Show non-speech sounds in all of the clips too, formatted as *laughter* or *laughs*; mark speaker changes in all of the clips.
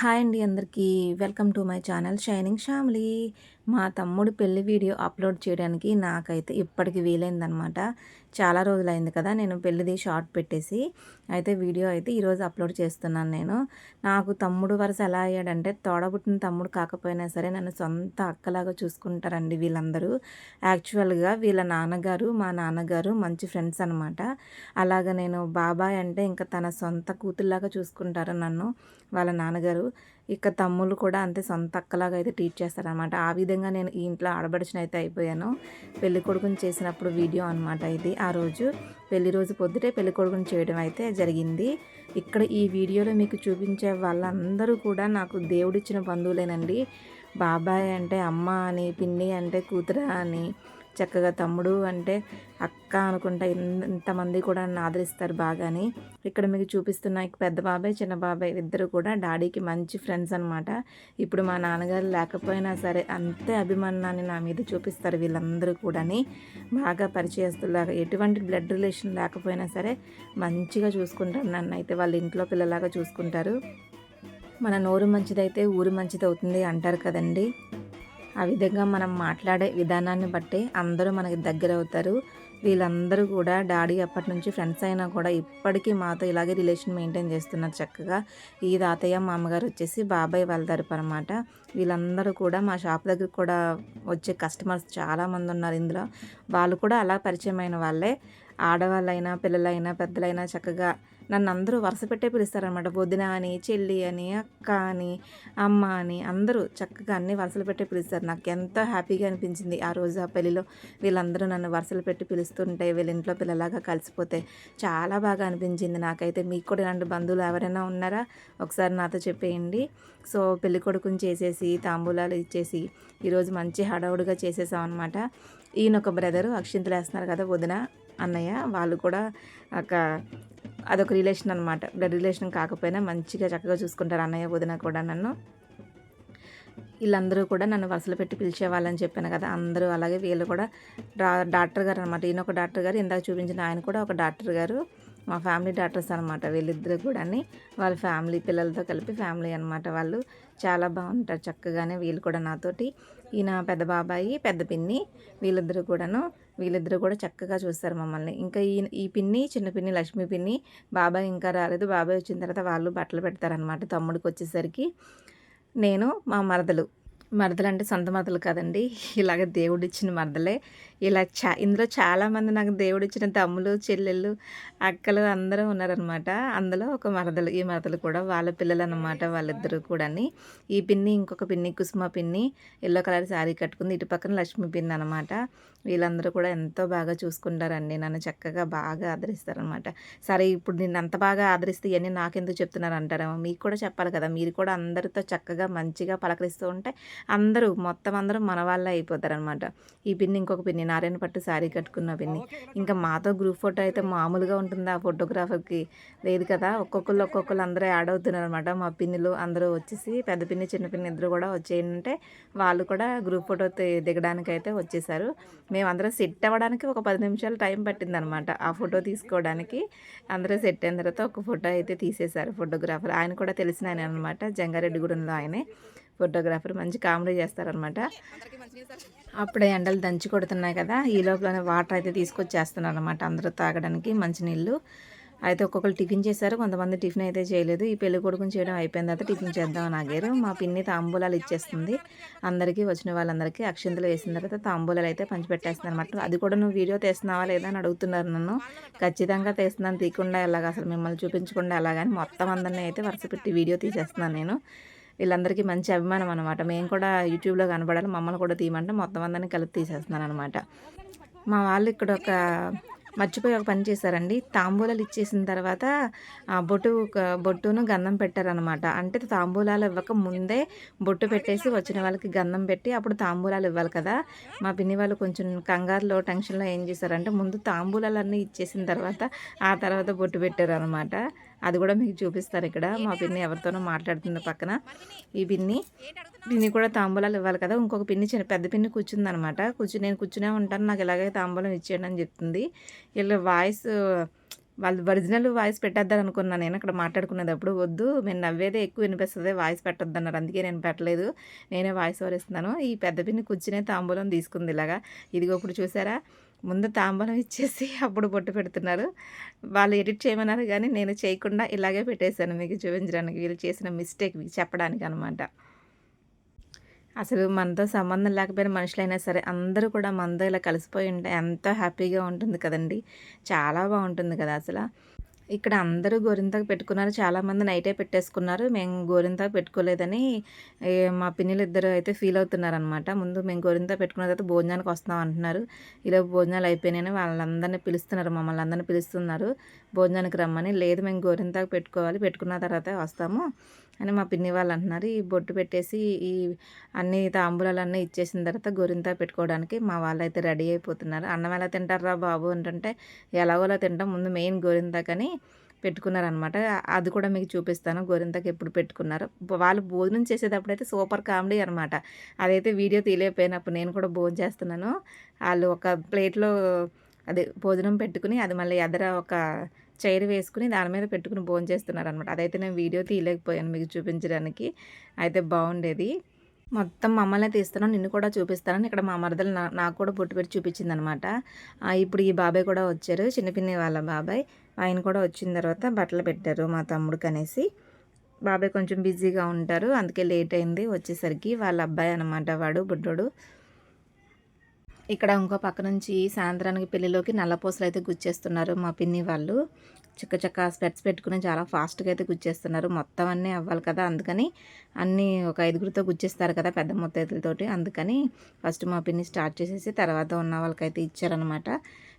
Speaker 1: Hi అండి అందరికీ. Welcome to my channel shining family మా తమ్ముడు పెళ్ళి వీడియో అప్లోడ్ చేయడానికి నాకైతే ఇప్పటికి వీలైందనమాట. చాలా రోజులైంది కదా నేను పెళ్ళిది షార్ట్ పెట్టేసి. అయితే వీడియో అయితే ఈరోజు అప్లోడ్ చేస్తున్నాను నేను. నాకు తమ్ముడు వరుస ఎలా అయ్యాడంటే తోడబుట్టిన తమ్ముడు కాకపోయినా సరే నన్ను సొంత అక్కలాగా చూసుకుంటారండి వీళ్ళందరూ. యాక్చువల్గా వీళ్ళ నాన్నగారు మా నాన్నగారు మంచి ఫ్రెండ్స్ అనమాట. అలాగ నేను బాబాయ్ అంటే ఇంకా తన సొంత కూతుర్లాగా చూసుకుంటారు నన్ను వాళ్ళ నాన్నగారు. ఇక తమ్ముళ్ళు కూడా అంతే సొంత అక్కలాగా అయితే ట్రీట్ చేస్తారనమాట ఆ విధంగా నేను ఈ ఇంట్లో ఆడబడిచిన అయితే అయిపోయాను. పెళ్ళి కొడుకుని చేసినప్పుడు వీడియో అనమాట ఇది. ఆ రోజు పెళ్ళి రోజు పొద్దుటే పెళ్ళి కొడుకుని చేయడం అయితే జరిగింది. ఇక్కడ ఈ వీడియోలో మీకు చూపించే వాళ్ళందరూ కూడా నాకు దేవుడిచ్చిన బంధువులేనండి. బాబాయ్ అంటే అమ్మ అని పిన్ని అంటే కూతురా అని చక్కగా తమ్ముడు అంటే అక్క అనుకుంటా ఇంతమంది కూడా నన్ను ఆదరిస్తారు బాగాని. ఇక్కడ మీకు చూపిస్తున్న పెద్ద బాబాయ్ చిన్న బాబాయ్ ఇద్దరు కూడా డాడీకి మంచి ఫ్రెండ్స్ అనమాట ఇప్పుడు మా నాన్నగారు లేకపోయినా సరే అంతే అభిమానాన్ని నా మీద చూపిస్తారు వీళ్ళందరూ కూడాని. బాగా పరిచయస్తులాగా ఎటువంటి బ్లడ్ రిలేషన్ లేకపోయినా సరే మంచిగా చూసుకుంటారు నన్ను అయితే. వాళ్ళ ఇంట్లో పిల్లలాగా చూసుకుంటారు. మన నోరు మంచిదైతే ఊరు మంచిది అవుతుంది అంటారు కదండీ. ఆ విధంగా మనం మాట్లాడే విధానాన్ని బట్టి అందరూ మనకి దగ్గర అవుతారు వీళ్ళందరూ కూడా డాడీ అప్పటి నుంచి ఫ్రెండ్స్ అయినా కూడా ఇప్పటికీ మాతో ఇలాగే రిలేషన్ మెయింటైన్ చేస్తున్నారు చక్కగా. ఈ తాతయ్య మా అమ్మగారు వచ్చేసి బాబాయ్ వాళ్ళ తరపు అనమాట వీళ్ళందరూ కూడా మా షాప్ దగ్గర కూడా వచ్చే కస్టమర్స్ చాలామంది ఉన్నారు ఇందులో. వాళ్ళు కూడా అలా పరిచయమైన వాళ్ళే. ఆడవాళ్ళైనా పిల్లలైనా పెద్దలైనా చక్కగా నన్ను అందరూ వరుస పెట్టే పిలుస్తారనమాట వదిన అని చెల్లి అని అక్క అని అమ్మ అని అందరూ చక్కగా అన్ని వరుసలు పెట్టే పిలుస్తారు. నాకు ఎంతో హ్యాపీగా అనిపించింది ఆ రోజు ఆ పెళ్ళిలో వీళ్ళందరూ నన్ను వరుసలు పెట్టి పిలుస్తుంటే వీళ్ళ ఇంట్లో పిల్లలాగా కలిసిపోతే చాలా బాగా అనిపించింది నాకైతే. మీకు కూడా ఇలాంటి బంధువులు ఎవరైనా ఉన్నారా? ఒకసారి నాతో చెప్పేయండి. సో పెళ్ళి కొడుకుని చేసేసి తాంబూలాలు ఇచ్చేసి ఈరోజు మంచి హడావుడిగా చేసేసాం అనమాట ఈయన ఒక బ్రదరు అక్షింతలు వేస్తున్నారు కదా వదిన. అన్నయ్య వాళ్ళు కూడా ఒక అదొక రిలేషన్ అనమాట బ్లడ్ రిలేషన్ కాకపోయినా మంచిగా చక్కగా చూసుకుంటారు అన్నయ్య వదిన కూడా నన్ను. వీళ్ళందరూ కూడా నన్ను వరుసలు పెట్టి పిలిచేవాళ్ళని చెప్పాను కదా. అందరూ అలాగే వీళ్ళు కూడా డాక్టర్ గారు అనమాట ఈయన ఒక డాక్టర్ గారు ఇందాక చూపించిన ఆయన కూడా ఒక డాక్టర్ గారు. మా ఫ్యామిలీ డాక్టర్స్ అనమాట వీళ్ళిద్దరు కూడా వాళ్ళ ఫ్యామిలీ పిల్లలతో కలిపి ఫ్యామిలీ అనమాట వాళ్ళు. చాలా బాగుంటారు చక్కగానే వీళ్ళు కూడా నాతోటి. ఈయన పెద్ద బాబాయి పెద్ద పిన్ని వీళ్ళిద్దరూ కూడాను వీళ్ళిద్దరూ కూడా చక్కగా చూస్తారు మమ్మల్ని. ఇంకా ఈ ఈ పిన్ని చిన్న పిన్ని లక్ష్మీ పిన్ని బాబాయ్ ఇంకా రాలేదు. బాబాయ్ వచ్చిన తర్వాత వాళ్ళు బట్టలు పెడతారనమాట తమ్ముడికి వచ్చేసరికి నేను మా మరదలు. మరదలు అంటే సొంత మరదలు కాదండి. ఇలాగ దేవుడిచ్చిన మరదలే. ఇలా చా ఇందులో చాలామంది నాకు దేవుడు ఇచ్చిన తమ్ములు చెల్లెళ్ళు అక్కలు అందరూ ఉన్నారనమాట అందులో ఒక మరదలు ఈ మరదలు కూడా వాళ్ళ పిల్లలు అనమాట వాళ్ళిద్దరూ కూడా ఈ పిన్ని ఇంకొక పిన్ని కుసుమ పిన్ని ఎల్లో కలర్ శారీ కట్టుకుంది. ఇటు పక్కన లక్ష్మి పిన్ని అనమాట వీళ్ళందరూ కూడా ఎంతో బాగా చూసుకుంటారండి. నన్ను చక్కగా బాగా ఆదరిస్తారనమాట సరే ఇప్పుడు నేను అంత బాగా ఆదరిస్తే ఇవన్నీ నాకెందుకు చెప్తున్నారు అంటారేమో మీకు కూడా చెప్పాలి కదా. మీరు కూడా అందరితో చక్కగా మంచిగా పలకరిస్తూ ఉంటే అందరూ మొత్తం అందరూ మన వాళ్ళే అయిపోతారనమాట ఈ పిన్ని ఇంకొక పిన్ని నారాయణ పట్టు శారీ కట్టుకున్న పిన్ని ఇంకా మాతో గ్రూప్ ఫోటో అయితే మామూలుగా ఉంటుంది? ఆ ఫోటోగ్రాఫర్కి లేదు కదా? ఒక్కొక్కరు ఒక్కొక్కరు అందరూ యాడ్ అవుతున్నారు అనమాట మా పిన్నిలు అందరూ వచ్చేసి పెద్ద పిన్ని చిన్న పిన్ని ఇద్దరు కూడా వచ్చేయంటే వాళ్ళు కూడా గ్రూప్ ఫోటో దిగడానికి అయితే వచ్చేసారు. మేమందరం సెట్ అవ్వడానికి ఒక పది నిమిషాలు టైం పట్టిందనమాట ఆ ఫోటో తీసుకోవడానికి. అందరూ సెట్ అయిన తర్వాత ఒక ఫోటో అయితే తీసేశారు ఫోటోగ్రాఫర్. ఆయన కూడా తెలిసిన ఆయన అనమాట జంగారెడ్డిగూడెంలో ఆయనే ఫోటోగ్రాఫర్. మంచి కామెడీ చేస్తారనమాట అప్పుడే ఎండలు దంచి కొడుతున్నాయి కదా ఈ లోపలనే వాటర్ అయితే తీసుకొచ్చేస్తున్నారు అనమాట అందరూ తాగడానికి మంచినీళ్ళు. అయితే ఒక్కొక్కరు టిఫిన్ చేశారు కొంతమంది టిఫిన్ అయితే చేయలేదు. ఈ పెళ్ళి కొడుకుని చేయడం అయిపోయిన తర్వాత టిఫిన్ చేద్దాం ఆగారు. మా పిన్ని తాంబూలాలు ఇచ్చేస్తుంది. అందరికీ వచ్చిన వాళ్ళందరికీ అక్షింతలు వేసిన తర్వాత తాంబూలాలు అయితే పంచిపెట్టేస్తుంది అనమాట అది కూడా నువ్వు వీడియో తీస్తున్నావా లేదా అని అడుగుతున్నారు నన్ను. ఖచ్చితంగా తీస్తున్నాను తీయకుండా ఎలాగ అసలు మిమ్మల్ని చూపించకుండా ఎలాగని మొత్తం అందరినీ అయితే వరుస పెట్టి వీడియో తీసేస్తున్నాను నేను. వీళ్ళందరికీ మంచి అభిమానం అనమాట మేము కూడా యూట్యూబ్లో కనబడాలి మమ్మల్ని కూడా తీయమంటే మొత్తం అందరినీ కలిపి తీసేస్తున్నాను అనమాట మా వాళ్ళు ఇక్కడ ఒక మర్చిపోయి ఒక పని చేశారండి. తాంబూలాలు ఇచ్చేసిన తర్వాత బొట్టు బొట్టును గంధం పెట్టారనమాట అంటే తాంబూలాలు ఇవ్వక ముందే బొట్టు పెట్టేసి వచ్చిన వాళ్ళకి గంధం పెట్టి అప్పుడు తాంబూలాలు ఇవ్వాలి కదా. మా పిన్ని వాళ్ళు కొంచెం కంగారులో టెన్షన్లో ఏం చేశారంటే ముందు తాంబూలాలన్నీ ఇచ్చేసిన తర్వాత ఆ తర్వాత బొట్టు పెట్టారనమాట అది కూడా మీకు చూపిస్తారు ఇక్కడ. మా పిన్ని ఎవరితోనో మాట్లాడుతుంది పక్కన. ఈ పిన్ని. పిన్ని కూడా తాంబూలాలు ఇవ్వాలి కదా. ఇంకొక పిన్ని చిన్న పెద్ద పిన్ని కూర్చుందనమాట. కూర్చుని నేను కూర్చునే ఉంటాను. నాకు ఇలాగే తాంబూలం ఇచ్చేయండి అని చెప్తుంది. వీళ్ళ వాయిస్ వాళ్ళు ఒరిజినల్ వాయిస్ పెట్టేద్దాం అనుకున్నాను నేను. అక్కడ మాట్లాడుకునేటప్పుడు వద్దు. మేము నవ్వేదే ఎక్కువ వినిపిస్తుంది. వాయిస్ పెట్టద్దు అన్నారు అందుకే నేను పెట్టలేదు. నేనే వాయిస్ ఓవర్ ఇస్తున్నాను. ఈ పెద్ద పిన్ని కూర్చునే తాంబూలం తీసుకుంది ఇలాగా. ఇదిగో ఇప్పుడు చూసారా? ముందు తాంబూలం ఇచ్చేసి *laughs* అప్పుడు బొట్టు పెడుతున్నారు. వాళ్ళు ఎడిట్ చేయమన్నారు కానీ నేను చేయకుండా ఇలాగే పెట్టేశాను మీకు చూపించడానికి. వీళ్ళు చేసిన మిస్టేక్ మీకు చెప్పడానికి అనమాట అసలు మనతో సంబంధం లేకపోయిన మనుషులైనా సరే అందరూ కూడా మనతో ఇలా కలిసిపోయి ఉంటే ఎంతో హ్యాపీగా ఉంటుంది కదండి. చాలా బాగుంటుంది కదా అసలు. ఇక్కడ అందరూ గోరింతాకు పెట్టుకున్నారు. చాలామంది నైటే పెట్టేసుకున్నారు. మేము గోరింతాకు పెట్టుకోలేదని మా పిన్నిలు ఇద్దరు అయితే ఫీల్ అవుతున్నారనమాట ముందు మేము గోరింతా పెట్టుకున్న తర్వాత భోజనానికి వస్తాం అంటున్నారు. ఇలా భోజనాలు అయిపోయినాయని వాళ్ళందరినీ పిలుస్తున్నారు. మమ్మల్ని అందరినీ పిలుస్తున్నారు. భోజనానికి రమ్మని. లేదు మేము గోరింతాకు పెట్టుకోవాలి. పెట్టుకున్న తర్వాత వస్తాము. అని మా పిన్ని వాళ్ళు అంటున్నారు. ఈ బొట్టు పెట్టేసి ఈ అన్ని తాంబూలాలన్నీ ఇచ్చేసిన తర్వాత గొరింత పెట్టుకోవడానికి మా వాళ్ళు అయితే రెడీ అయిపోతున్నారు. అన్నం ఎలా తింటారా బాబు అంటే ఎలాగోలా తింటాం ముందు మెయిన్ గోరింతాకని పెట్టుకున్నారనమాట అది కూడా మీకు చూపిస్తాను గోరింతకి ఎప్పుడు పెట్టుకున్నారు. వాళ్ళు భోజనం చేసేటప్పుడు అయితే సూపర్ కామెడీ అనమాట అదైతే వీడియో తీయలేకపోయినప్పుడు నేను కూడా భోజనం చేస్తున్నాను. వాళ్ళు ఒక ప్లేట్లో అదే భోజనం పెట్టుకుని అది మళ్ళీ ఎదర ఒక చైర్ వేసుకుని దాని మీద పెట్టుకుని భోజనం చేస్తున్నారు అనమాట అదైతే నేను వీడియో తీయలేకపోయాను మీకు చూపించడానికి. అయితే బాగుండేది. మొత్తం మమ్మల్ని తీస్తున్నాను నిన్ను కూడా చూపిస్తానని ఇక్కడ మా మరదలు నా నాకు కూడా బొట్టు పెట్టి చూపించింది అనమాట ఇప్పుడు ఈ బాబాయ్ కూడా వచ్చారు చిన్నపిన్ని వాళ్ళ బాబాయ్. ఆయన కూడా వచ్చిన తర్వాత బట్టలు పెట్టారు మా తమ్ముడికి అనేసి. బాబాయ్ కొంచెం బిజీగా ఉంటారు అందుకే లేట్ అయింది వచ్చేసరికి. వాళ్ళ అబ్బాయి అనమాట వాడు బుడ్డోడు. ఇక్కడ ఇంకో పక్క నుంచి సాయంత్రానికి పెళ్ళిలోకి నల్లపూసలు అయితే గుచ్చేస్తున్నారు మా పిన్ని వాళ్ళు. చిక్క చక్క స్పెట్స్ పెట్టుకుని చాలా ఫాస్ట్గా అయితే గుచ్చేస్తున్నారు. మొత్తం అన్నీ అవ్వాలి కదా అందుకని అన్నీ ఒక ఐదుగురితో గుచ్చేస్తారు కదా పెద్ద మొత్తైతులతోటి అందుకని ఫస్ట్ మా పిన్ని స్టార్ట్ చేసేసి తర్వాత ఉన్న వాళ్ళకైతే ఇచ్చారనమాట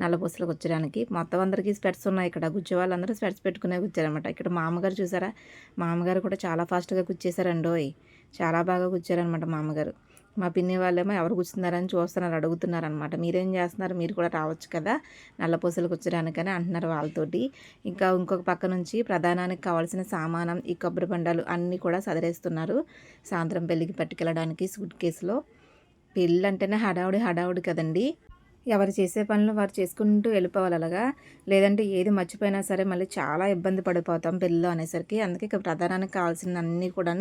Speaker 1: నల్లపూసలు గుచ్చడానికి. మొత్తం అందరికీ స్పెట్స్ ఉన్నాయి ఇక్కడ. గుచ్చే వాళ్ళందరూ స్పెట్స్ పెట్టుకునే గుచ్చారనమాట ఇక్కడ మామగారు చూసారా? మామగారు కూడా చాలా ఫాస్ట్గా గుచ్చేసారండోయ్ చాలా బాగా గుచ్చారనమాట మామగారు మా పిన్ని వాళ్ళేమో ఎవరు కూర్చున్నారని చూస్తున్నారు అడుగుతున్నారు అనమాట మీరేం చేస్తున్నారు? మీరు కూడా రావచ్చు కదా. నల్లపూసలు కూర్చోడానికని అంటున్నారు వాళ్ళతోటి. ఇంకా ఇంకొక పక్క నుంచి ప్రధానానికి కావాల్సిన సామానం ఈ కొబ్బరి బండాలు అన్నీ కూడా సదరేస్తున్నారు. సాయంత్రం పెళ్ళికి పట్టుకెళ్ళడానికి సూట్ కేసులో. పెళ్ళి అంటేనే హడావుడి హడావుడి కదండి. ఎవరు చేసే పనులు వారు చేసుకుంటూ వెళ్ళిపోవాలి అలాగా. లేదంటే ఏది మర్చిపోయినా సరే మళ్ళీ చాలా ఇబ్బంది పడిపోతాం పెళ్ళిలో అనేసరికి. అందుకే ఇక ప్రధానానికి కావాల్సిన అన్నీ కూడా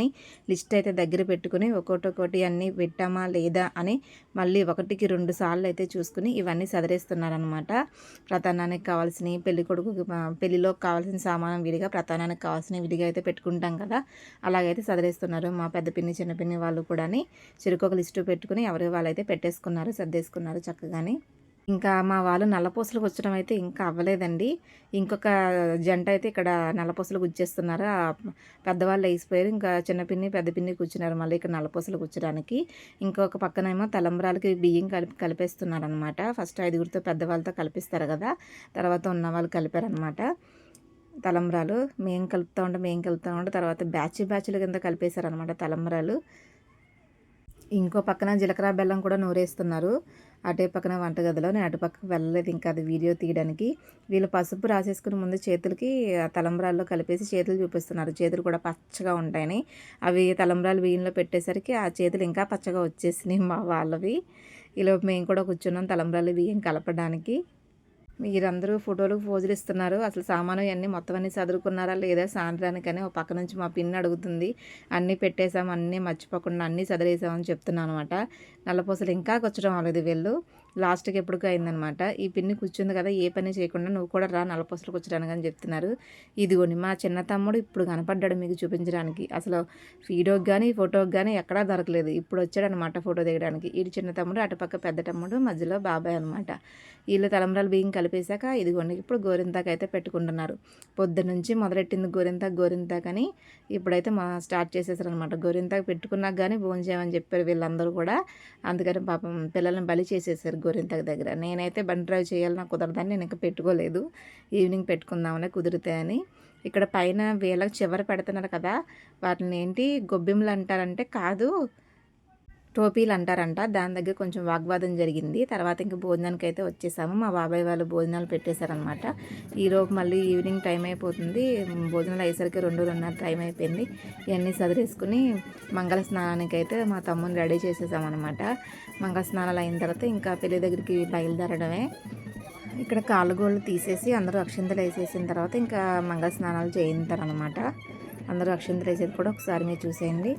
Speaker 1: లిస్ట్ అయితే దగ్గర పెట్టుకుని ఒక్కొక్కటి ఒకటి అన్నీ పెట్టామా లేదా అని మళ్ళీ ఒకటికి రెండు సార్లు అయితే చూసుకుని ఇవన్నీ సదరేస్తున్నారనమాట. ప్రధానానికి కావాల్సిన పెళ్ళి కొడుకు పెళ్ళిలో కావాల్సిన సామానం విడిగా ప్రధానానికి కావాల్సిన విడిగా అయితే పెట్టుకుంటాం కదా. అలాగైతే సదరేస్తున్నారు మా పెద్ద పిన్ని చిన్న పిన్ని వాళ్ళు కూడా చెరుకు లిస్టు పెట్టుకుని ఎవరి వాళ్ళైతే పెట్టేసుకున్నారు సర్దేసుకున్నారు చక్కగాని. ఇంకా మా వాళ్ళు నల్లపూసలు గుచ్చడం అయితే ఇంకా అవ్వలేదండి. ఇంకొక జంట అయితే ఇక్కడ నల్లపూసలు గుచ్చేస్తున్నారు. పెద్దవాళ్ళు వేసిపోయారు ఇంకా చిన్న పిన్ని పెద్ద పిన్ని కూర్చున్నారు మళ్ళీ ఇక్కడ నల్లపూసలు గుచ్చడానికి ఇంకొక పక్కనేమో తలంబ్రాలకి బియ్యం కలిపి కలిపేస్తున్నారు అనమాట ఫస్ట్ ఐదుగురితో పెద్దవాళ్ళతో కలిపిస్తారు కదా. తర్వాత ఉన్న వాళ్ళు కలిపారనమాట తలంబ్రాలు. మేము కలుపుతూ ఉంటే మేము కలుపుతూ ఉంటే తర్వాత బ్యాచ్ బ్యాచ్ల కింద కలిపేశారనమాట తలంబ్రాలు. ఇంకో పక్కన జీలకర్ర బెల్లం కూడా నూరేస్తున్నారు. అటే పక్కన వంటగదిలో నేను అటు పక్కకు వెళ్ళలేదు. ఇంకా అది వీడియో తీయడానికి వీళ్ళు పసుపు రాసేసుకుని ముందు చేతులకి తలంబ్రాల్లో కలిపేసి చేతులు చూపిస్తున్నారు. చేతులు కూడా పచ్చగా ఉంటాయని. అవి తలంబ్రాలు బియ్యంలో పెట్టేసరికి ఆ చేతులు ఇంకా పచ్చగా వచ్చేసినాయి మా వాళ్ళవి. ఇలా మేము కూడా కూర్చున్నాం తలంబ్రాలు బియ్యం కలపడానికి. మీరందరూ ఫోటోలు పోజులు ఇస్తున్నారు అసలు సామాను ఇవన్నీ మొత్తం అన్నీ చదువుకున్నారా లేదా? సాయంత్రానికని ఒక పక్క నుంచి మా పిన్ని అడుగుతుంది. అన్నీ పెట్టేసాం అన్నీ మర్చిపోకుండా అన్నీ చదివేసామని చెప్తున్నాను అనమాట. నల్లపూసలు ఇంకా కూర్చడం అవ్వలేదు వీళ్ళు. లాస్ట్కి ఎప్పటికో అయిందనమాట ఈ పిన్ని కూర్చుంది కదా ఏ పని చేయకుండా నువ్వు కూడా రా నల్లపూసలు కూర్చోడానికి అని చెప్తున్నారు. ఇదిగోండి మా చిన్న తమ్ముడు ఇప్పుడు కనపడ్డాడు మీకు చూపించడానికి. అసలు వీడియోకి కానీ ఫోటోకి కానీ ఎక్కడా దొరకలేదు. ఇప్పుడు వచ్చాడనమాట ఫోటో దిగడానికి. ఇటు చిన్న తమ్ముడు అటుపక్క పెద్ద తమ్ముడు మధ్యలో బాబాయ్ అనమాట. వీళ్ళు తలంబ్రాలు బియ్యం కలిపేశాక ఇదిగోండి ఇప్పుడు గోరింతాకు అయితే పెట్టుకుంటున్నారు. పొద్దు నుంచి మొదలెట్టింది గోరింతాకు గోరింతాకు అని ఇప్పుడైతే మా స్టార్ట్ చేసేసారనమాట గోరింతాకు పెట్టుకున్నాక కానీ భోజనం చేయమని చెప్పారు వీళ్ళందరూ కూడా. అందుకని పాపం పిల్లల్ని బలి చేసేసారు. గోరింతకు దగ్గర. నేనైతే బండి డ్రైవ్ చేయాలి నాకు కుదరదని నేను ఇంకా పెట్టుకోలేదు. ఈవినింగ్ పెట్టుకుందామని కుదురుతాయని ఇక్కడ పైన వేలకు చివర పెడుతున్నారు కదా వాటిని ఏంటి గొబ్బెమ్మలు అంటారంటే కాదు టోపీలు అంటారంట దాని దగ్గర కొంచెం వాగ్వాదం జరిగింది. తర్వాత ఇంక భోజనానికి అయితే వచ్చేసాము. మా బాబాయ్ వాళ్ళు భోజనాలు పెట్టేశారనమాట. ఈరోజు మళ్ళీ ఈవినింగ్ టైం అయిపోతుంది. భోజనాలు అయ్యేసరికి రెండు రెండున్నర టైం అయిపోయింది. ఇవన్నీ సదిరేసుకుని మంగళ స్నానానికి అయితే మా తమ్ముని రెడీ చేసేసామన్నమాట మంగళ స్నానాలు అయిన తర్వాత ఇంకా పెళ్ళి దగ్గరికి బయలుదేరడమే. ఇక్కడ కాలుగోళ్ళు తీసేసి అందరూ అక్షింతలు వేసేసిన తర్వాత ఇంకా మంగళ స్నానాలు చేయించారనమాట. అందరూ అక్షింతలు వేసేది కూడా ఒకసారి మీరు చూసేయండి.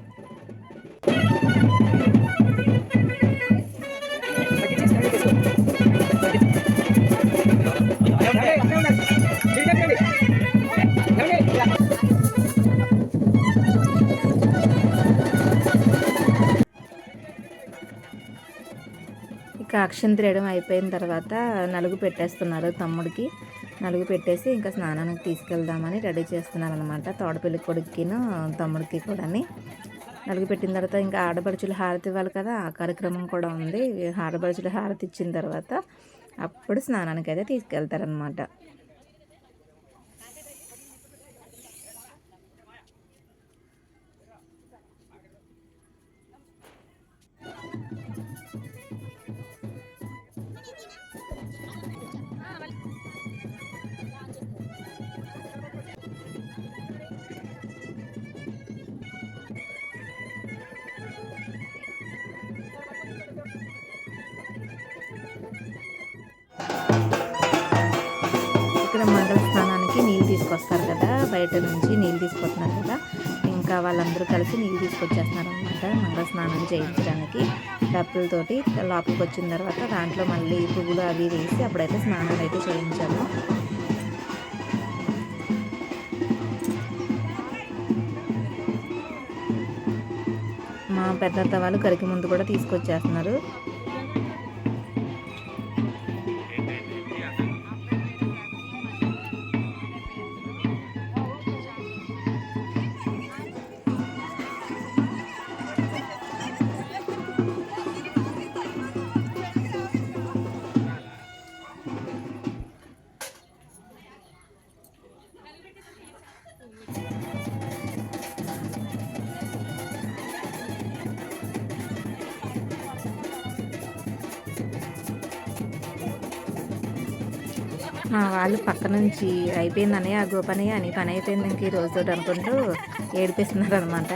Speaker 1: ఇక తీయడం అయిపోయిన తర్వాత నలుగు పెట్టేస్తున్నారు తమ్ముడికి. నలుగు పెట్టేసి ఇంకా స్నానానికి తీసుకెళ్దామని రెడీ చేస్తున్నారు అనమాట తోడపల్లి కొడుకుకిను తమ్ముడికి కూడాని. నలుగు పెట్టిన తర్వాత ఇంకా ఆడపడుచులు హారతి ఇవ్వాలి కదా ఆ కార్యక్రమం కూడా ఉంది. ఆడపడుచులు హారతి ఇచ్చిన తర్వాత అప్పుడు స్నానానికి అయితే తీసుకెళ్తారనమాట ఇక్కడ మంగళ స్నానానికి నీళ్ళు తీసుకొస్తారు కదా బయట నుంచి నీళ్ళు తీసుకొస్తున్నారు కదా. ఇంకా వాళ్ళందరూ కలిసి నీళ్ళు తీసుకొచ్చేస్తున్నారు అనమాట మంగళ స్నానం చేయించడానికి. డబ్బులతోటి లోపలికి వచ్చిన తర్వాత దాంట్లో మళ్ళీ పువ్వులు అవి వేసి అప్పుడైతే స్నానాలు అయితే చేయించాము. మా పెద్దత్త వాళ్ళు కరికి ముందు కూడా తీసుకొచ్చేస్తున్నారు. వాళ్ళు పక్క నుంచి అయిపోయిందని ఆ గోపని అని పని అయిపోయింది ఇంక ఈ అనుకుంటూ ఏడిపిస్తున్నారు అనమాట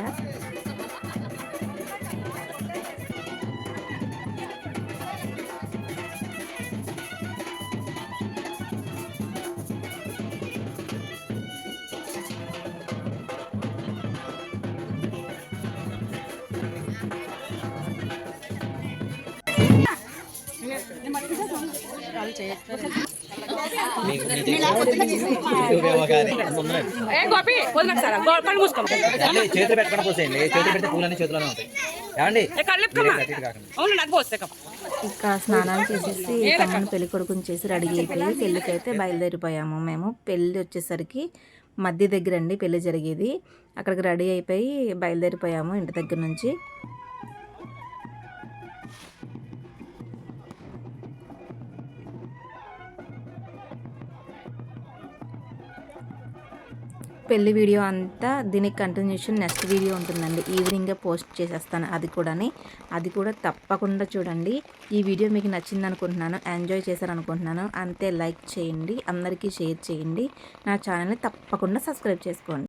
Speaker 2: ఏ గోపి కళ్ళు
Speaker 3: చేతులు పెట్టకుండా పోసేయండి. చేతులు పెడితే పూలన్నీ చేతిలోనే ఉంటాయి. ఏమండి?
Speaker 2: అవును నాకు పోస్తే
Speaker 1: ఇంకా స్నానాలు చేసేసి తమ్ముని పెళ్ళి కొడుకుని చేసి రెడీ అయిపోయి పెళ్ళికి అయితే బయలుదేరిపోయాము మేము. పెళ్ళి వచ్చేసరికి మధ్య దగ్గర అండి పెళ్ళి జరిగేది. అక్కడికి రెడీ అయిపోయి బయలుదేరిపోయాము ఇంటి దగ్గర నుంచి. పెళ్ళి వీడియో అంతా దీనికి కంటిన్యూషన్ నెక్స్ట్ వీడియో ఉంటుందండి. ఈవినింగే పోస్ట్ చేసేస్తాను అది కూడాని. అది కూడా తప్పకుండా చూడండి. ఈ వీడియో మీకు నచ్చింది అనుకుంటున్నాను ఎంజాయ్ చేశారనుకుంటున్నాను అంతే లైక్ చేయండి అందరికీ షేర్ చేయండి. నా ఛానల్ని తప్పకుండా సబ్స్క్రైబ్ చేసుకోండి.